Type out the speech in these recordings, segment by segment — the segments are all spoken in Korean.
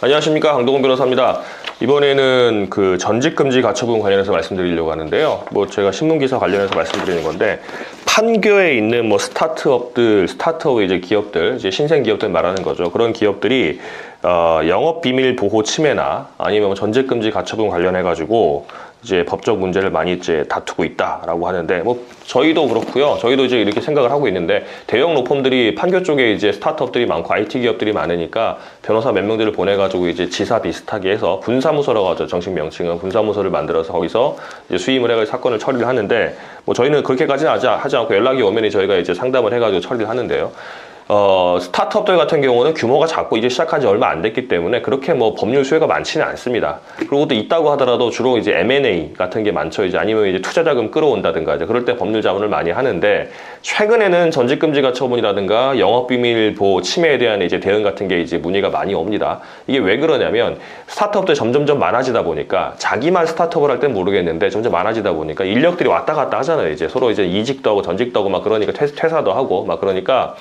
안녕하십니까 강동원 변호사입니다. 이번에는 그 전직 금지 가처분 관련해서 말씀드리려고 하는데요. 뭐 제가 신문 기사 관련해서 말씀드리는 건데 판교에 있는 뭐 스타트업들, 스타트업 이제 기업들, 이제 신생 기업들 말하는 거죠. 그런 기업들이 어, 영업 비밀 보호 침해나 아니면 뭐 전직 금지 가처분 관련해 가지고 이제 법적 문제를 많이 이제 다투고 있다라고 하는데 뭐 저희도 그렇고요. 저희도 이제 이렇게 생각을 하고 있는데 대형 로펌들이 판교 쪽에 이제 스타트업들이 많고 IT 기업들이 많으니까 변호사 몇 명들을 보내가지고 이제 지사 비슷하게 해서 분사무소라고 하죠. 정식 명칭은 분사무소를 만들어서 거기서 이제 수임을 해가지고 사건을 처리를 하는데 뭐 저희는 그렇게까지는 하지 않고 연락이 오면 저희가 이제 상담을 해가지고 처리를 하는데요. 어, 스타트업들 같은 경우는 규모가 작고 이제 시작한 지 얼마 안 됐기 때문에 그렇게 뭐 법률 수혜가 많지는 않습니다. 그리고 또 있다고 하더라도 주로 이제 M&A 같은 게 많죠. 이제 아니면 이제 투자 자금 끌어온다든가 이제 그럴 때 법률 자문을 많이 하는데 최근에는 전직 금지가 처분이라든가 영업 비밀 보호 침해에 대한 이제 대응 같은 게 이제 문의가 많이 옵니다. 이게 왜 그러냐면 스타트업들 점점점 많아지다 보니까 자기만 스타트업을 할 땐 모르겠는데 점점 많아지다 보니까 인력들이 왔다 갔다 하잖아요. 이제 서로 이제 이직도 하고 전직도 하고 막 그러니까 퇴, 퇴사도 하고 막 그러니까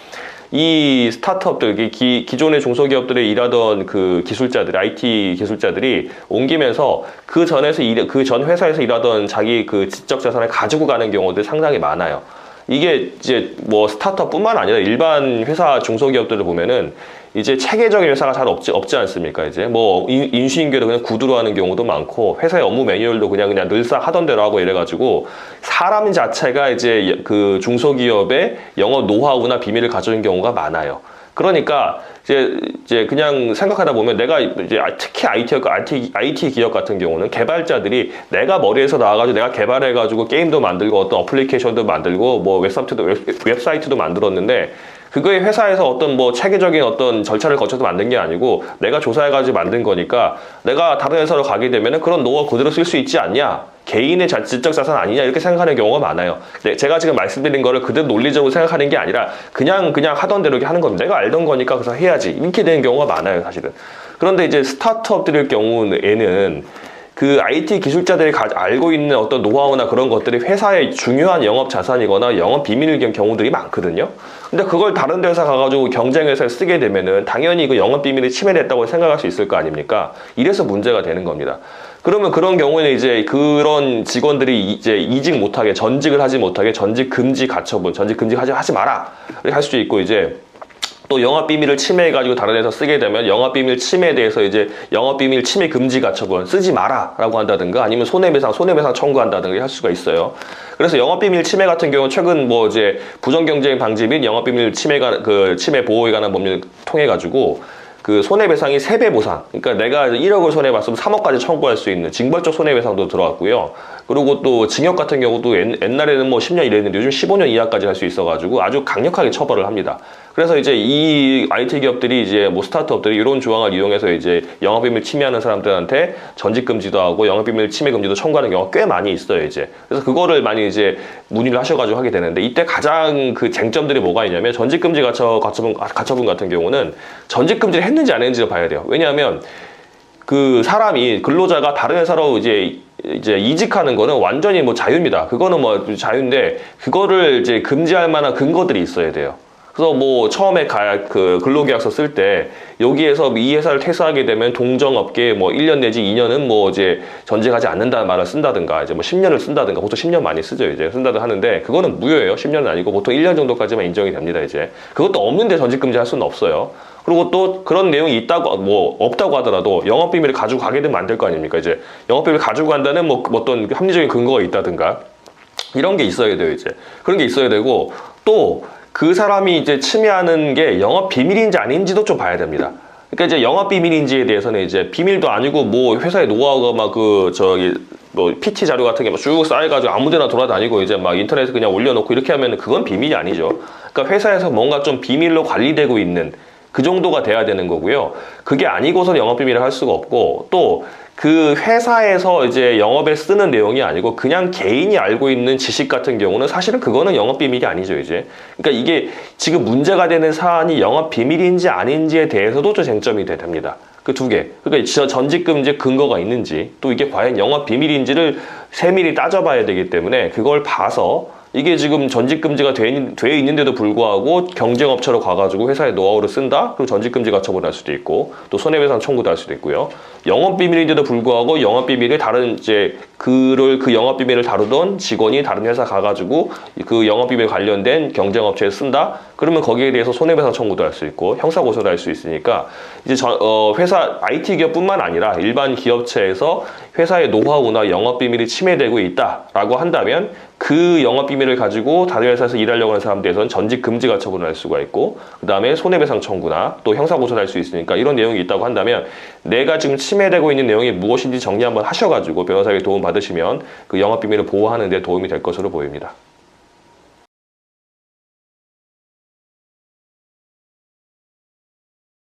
이 스타트업들, 이 기, 기존의 중소기업들에 일하던 그 기술자들, IT 기술자들이 옮기면서 그 전에서 일, 그전 회사에서 일하던 자기 그 지적 자산을 가지고 가는 경우들이 상당히 많아요. 이게 이제 뭐 스타트업뿐만 아니라 일반 회사 중소기업들을 보면은 이제 체계적인 회사가 잘 없지 없지 않습니까? 이제 뭐 인- 인수인계도 그냥 구두로 하는 경우도 많고 회사의 업무 매뉴얼도 그냥 그냥 늘상 하던 대로 하고 이래가지고 사람 자체가 이제 그 중소기업의 영업 노하우나 비밀을 가져온 경우가 많아요. 그러니까 이제 이제 그냥 생각하다 보면 내가 이제 특히 IT IT IT 기업 같은 경우는 개발자들이 내가 머리에서 나와가지고 내가 개발해가지고 게임도 만들고 어떤 어플리케이션도 만들고 뭐 웹사이트도 웹, 웹사이트도 만들었는데 그거에 회사에서 어떤 뭐 체계적인 어떤 절차를 거쳐서 만든 게 아니고 내가 조사해가지고 만든 거니까 내가 다른 회사로 가게 되면은 그런 노하우 그대로 쓸 수 있지 않냐? 개인의 자, 지적 자산 아니냐 이렇게 생각하는 경우가 많아요. 네, 제가 지금 말씀드린 거를 그대로 논리적으로 생각하는 게 아니라 그냥 그냥 하던 대로 하는 겁니다. 내가 알던 거니까 그래서 해야지 이렇게 되는 경우가 많아요, 사실은. 그런데 이제 스타트업들의 경우에는 그 IT 기술자들이 가- 알고 있는 어떤 노하우나 그런 것들이 회사의 중요한 영업 자산이거나 영업 비밀일 경우들이 많거든요. 근데 그걸 다른 회사 가가지고 경쟁 회사에 쓰게 되면은 당연히 그 영업 비밀이 침해됐다고 생각할 수 있을 거 아닙니까? 이래서 문제가 되는 겁니다. 그러면 그런 경우에는 이제 그런 직원들이 이제 이직 못하게 전직을 하지 못하게 전직 금지 가처분, 전직 금지 하지 하지 마라 이렇게 할 수도 있고 이제 또 영업 비밀을 침해해 가지고 다른 데서 쓰게 되면 영업 비밀 침해에 대해서 이제 영업 비밀 침해 금지 가처분 쓰지 마라라고 한다든가 아니면 손해배상 손해배상 청구한다든가 할 수가 있어요. 그래서 영업 비밀 침해 같은 경우 최근 뭐 이제 부정 경쟁 방지 및 영업 비밀 침해가 그 침해 보호에 관한 법률 통해 가지고 그 손해배상이 세 배 보상. 그러니까 내가 1억을 손해봤으면 3억까지 청구할 수 있는 징벌적 손해배상도 들어왔고요. 그리고 또 징역 같은 경우도 옛- 옛날에는 뭐 10년 이랬는데 요즘 15년 이하까지 할 수 있어가지고 아주 강력하게 처벌을 합니다. 그래서 이제 이 IT 기업들이 이제 뭐 스타트업들이 이런 조항을 이용해서 이제 영업비밀 침해하는 사람들한테 전직 금지도 하고 영업비밀 침해 금지도 청구하는 경우가 꽤 많이 있어요 이제. 그래서 그거를 많이 이제 문의를 하셔가지고 하게 되는데 이때 가장 그 쟁점들이 뭐가 있냐면 전직 금지 가처 가처분 가처분 같은 경우는 전직 금지를 했는지 안 했는지를 봐야 돼요. 왜냐하면 그 사람이 근로자가 다른 회사로 이제 이제 이직하는 거는 완전히 뭐 자유입니다. 그거는 뭐 자유인데 그거를 이제 금지할 만한 근거들이 있어야 돼요. 그래서 뭐 처음에 가, 그 근로계약서 쓸 때 여기에서 이 회사를 퇴사하게 되면 동정업계 뭐 1년 내지 2년은 뭐 이제 전직하지 않는다는 말을 쓴다든가 이제 뭐 10년을 쓴다든가 보통 10년 많이 쓰죠 이제 쓴다든 하는데 그거는 무효예요. 10년은 아니고 보통 1년 정도까지만 인정이 됩니다 이제. 그것도 없는데 전직 금지할 수는 없어요. 그리고 또 그런 내용이 있다고 뭐 없다고 하더라도 영업 비밀을 가지고 가게 되면 안 될 거 아닙니까 이제? 영업 비밀을 가지고 간다는 뭐 어떤 합리적인 근거가 있다든가 이런 게 있어야 돼요 이제. 그런 게 있어야 되고 또 그 사람이 이제 침해하는 게 영업 비밀인지 아닌지도 좀 봐야 됩니다. 그러니까 이제 영업 비밀인지에 대해서는 이제 비밀도 아니고 뭐 회사의 노하우가 막 그 저기 뭐 PT 자료 같은 게 막 쭉 쌓여가지고 아무데나 돌아다니고 이제 막 인터넷에 그냥 올려놓고 이렇게 하면 그건 비밀이 아니죠. 그러니까 회사에서 뭔가 좀 비밀로 관리되고 있는 그 정도가 돼야 되는 거고요. 그게 아니고서는 영업 비밀을 할 수가 없고 또 그 회사에서 이제 영업에 쓰는 내용이 아니고 그냥 개인이 알고 있는 지식 같은 경우는 사실은 그거는 영업 비밀이 아니죠 이제. 그러니까 이게 지금 문제가 되는 사안이 영업 비밀인지 아닌지에 대해서도 좀 쟁점이 돼- 됩니다. 그 두 개. 그러니까 저 전직 금지 근거가 있는지 또 이게 과연 영업 비밀인지를 세밀히 따져봐야 되기 때문에 그걸 봐서 이게 지금 전직 금지가 돼, 있- 돼 있는데도 불구하고 경쟁업체로 가가지고 회사의 노하우를 쓴다? 그럼 전직 금지 가처분 할 수도 있고 또 손해배상 청구도 할 수도 있고요. 영업 비밀인데도 불구하고 영업 비밀을 다른 이제 그를 그 영업 비밀을 다루던 직원이 다른 회사 가가지고 그 영업 비밀 관련된 경쟁업체에 쓴다? 그러면 거기에 대해서 손해배상 청구도 할 수 있고 형사 고소도 할 수 있으니까 이제 저- 어, 회사 IT 기업뿐만 아니라 일반 기업체에서 회사의 노하우나 영업 비밀이 침해되고 있다라고 한다면 그 영업 비밀을 가지고 다른 회사에서 일하려고 하는 사람들에서는 전직 금지 가 처분을 할 수가 있고 그다음에 손해배상 청구나 또 형사 고소를 할수 있으니까 이런 내용이 있다고 한다면 내가 지금 침해되고 있는 내용이 무엇인지 정리 한번 하셔 가지고 변호사에게 도움 받으시면 그 영업 비밀을 보호하는 데 도움이 될 것으로 보입니다.